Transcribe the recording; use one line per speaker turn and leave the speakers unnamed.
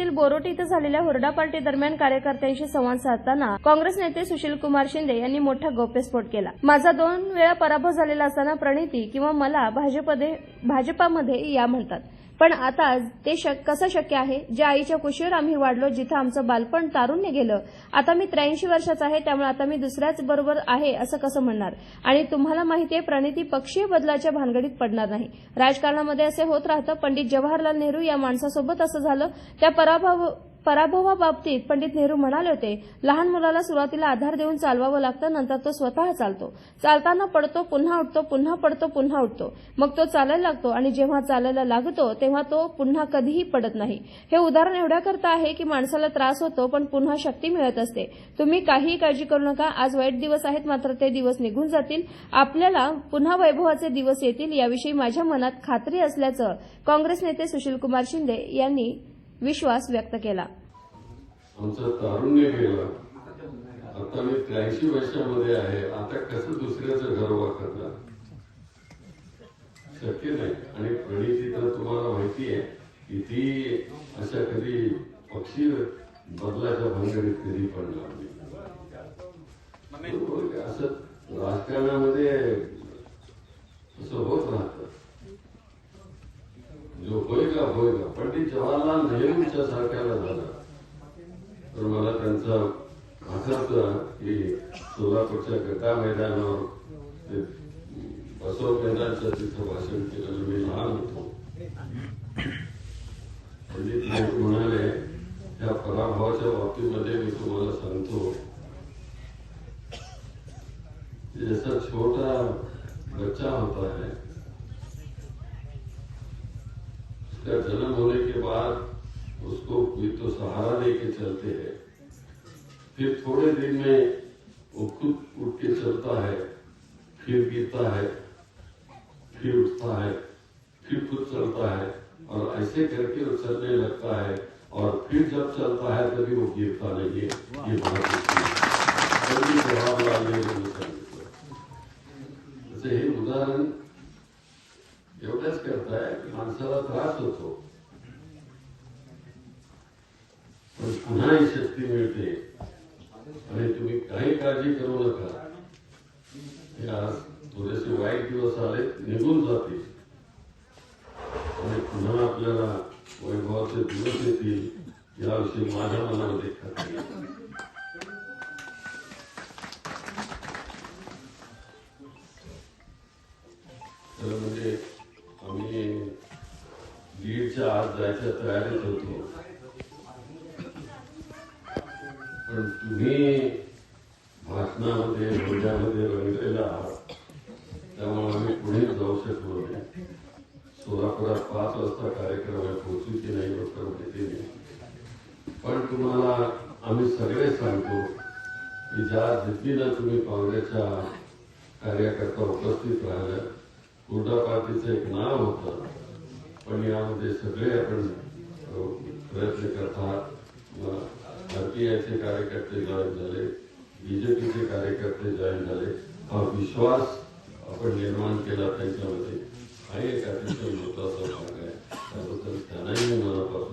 अक्कलकोट बोरोटी इथं झालेल्या हुरडा पार्टी दरम्यान कार्यकर्त्यांशी संवाद साधताना काँग्रेस नेते सुशील कुमार शिंदे यांनी मोठा गौप्यस्फोट केला. माझा दोन वेळा पराभव झालेला असताना प्रणिती किंवा मला भाजपमध्ये भाजपामध्ये या म्हणतात. पण आता ते शक कसं शक्य आहे? ज्या आईच्या कुशीवर आम्ही वाढलो जिथं आमचं बालपण तारुण्य गेलं. आता मी त्र्याऐंशी वर्षाचा आहे त्यामुळे आता मी दुसऱ्याच बरोबर आहे असं कसं म्हणणार? आणि तुम्हाला माहिती आहे प्रणिती पक्षीय बदलाच्या भानगडीत पडणार नाही. राजकारणामध्ये असे होत राहतं पंडित जवाहरलाल नेहरू या माणसासोबत असं झालं. त्या पराभव पराभवाबाबतीत पंडित नेहरू म्हणाले होते लहान मुलाला सुरुवातीला आधार देऊन चालवावं लागतं नंतर तो स्वतः चालतो. चालताना पडतो पुन्हा उठतो पुन्हा पडतो पुन्हा उठतो. मग तो चालायला लागतो आणि जेव्हा चालायला लागतो तेव्हा तो पुन्हा कधीही पडत नाही. हे उदाहरण एवढ्याकरता आहे की माणसाला त्रास होतो पण पुन्हा शक्ती मिळत असते. तुम्ही काहीही काळजी करू नका आज वाईट दिवस आहेत मात्र ते दिवस निघून जातील. आपल्याला पुन्हा वैभवाचे दिवस येतील याविषयी माझ्या मनात खात्री असल्याचं काँग्रेस नेते सुशीलकुमार शिंदे यांनी विश्वास व्यक्त केला.
आमचं तारुण्य गेलं आता मी त्र्याऐंशी वर्षामध्ये आहे. आता कसं दुसऱ्याचं घर करणार शक्य नाही. आणि प्रणिती तर तुम्हाला माहिती आहे की ती अशा कधी पक्षी बदलाच्या भानगडीत कधी पडला नाही असं राजकारणामध्ये असं होत राहतं. जो होईल होईल पंडित जवाहरलाल नेहरूंच्या सारख्याला झालं. तर मला त्यांचा आठवतं की सोलापूरच्या गटा मैदानावर ते बसव मैदानचं तिथं भाषण केलेलं मी लहान होतो. पंडित नेहरू म्हणाले या पराभवाच्या बाबतीमध्ये मी तुम्हाला सांगतो कि जैसा छोटा बच्चा होता है उसका जन्म होने के बाद उसको कोई तो सहारा लेके चलते हैं। फिर थोड़े दिन में वो खुद उठ के चलता है, फिर गिरता है, फिर उठता है, फिर खुद चलता है और ऐसे करके वो चलने लगता है और फिर जब चलता है तभी वो गिरता नहीं है। ये बात जवाहरलाल नेहरू उदाहरण एवढंच करताय की माणसाला त्रास होतो पण पुन्हा ही शक्ती मिळते आणि तुम्ही काही काळजी करू नका हे आज थोडेसे वाईट दिवस आले निघून जातील आणि पुन्हा आपल्याला वैभवाचे दिवस येतील याविषयी माझ्या मनामध्ये खात्री परीक्षा आज जायच्या तयारीत होतो. पण तुम्ही भाषणामध्ये भोजामध्ये रंगलेला आहात. त्यामुळे आम्ही पुढे जाऊ शकलो नाही. सोलापुरात पाच वाजता कार्यक्रम आहे. पोहोचू की नाही लवकर माहिती नाही. पण तुम्हाला आम्ही सगळे सांगतो की ज्या जिद्दीनं तुम्ही काँग्रेसच्या कार्यकर्ता उपस्थित राहिल्या हुरडा पार्टीचं एक नाव होतं. पण यामध्ये सगळे आपण अ, प्रयत्न करतात आरपीआयचे कार्यकर्ते जॉईन झाले बीजेपीचे कार्यकर्ते जॉईन झाले हा विश्वास आपण निर्माण केला त्यांच्यामध्ये हा एक अतिशय महत्त्वाचा भाग आहे त्याबद्दल त्यांनाही मनापासून